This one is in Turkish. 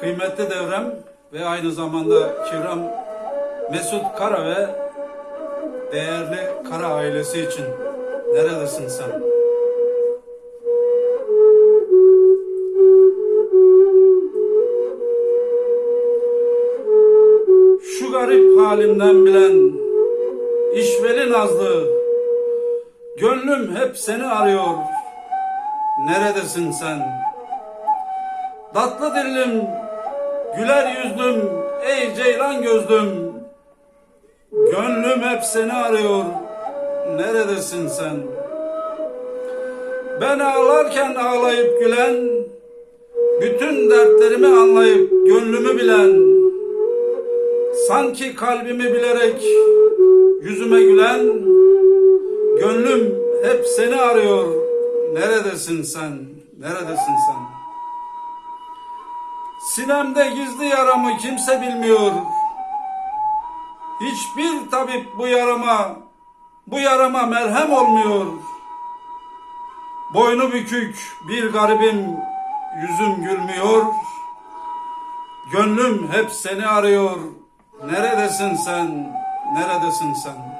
Kıymetli devrem ve aynı zamanda Kiram Mesut Kara ve değerli Kara ailesi için neredesin sen? Şu garip halimden bilen işveli nazlı Gönlüm hep seni arıyor Neredesin sen? Tatlı dillim, güler yüzlüm, ey ceylan gözlüm. Gönlüm hep seni arıyor, neredesin sen? Ben ağlarken ağlayıp gülen, bütün dertlerimi anlayıp gönlümü bilen, sanki kalbimi bilerek yüzüme gülen, gönlüm hep seni arıyor, neredesin sen, neredesin sen? Sinemde gizli yaramı kimse bilmiyor. Hiçbir tabip bu yarama, bu yarama merhem olmuyor. Boynu bükük bir garibim, yüzüm gülmüyor. Gönlüm hep seni arıyor. Neredesin sen, neredesin sen?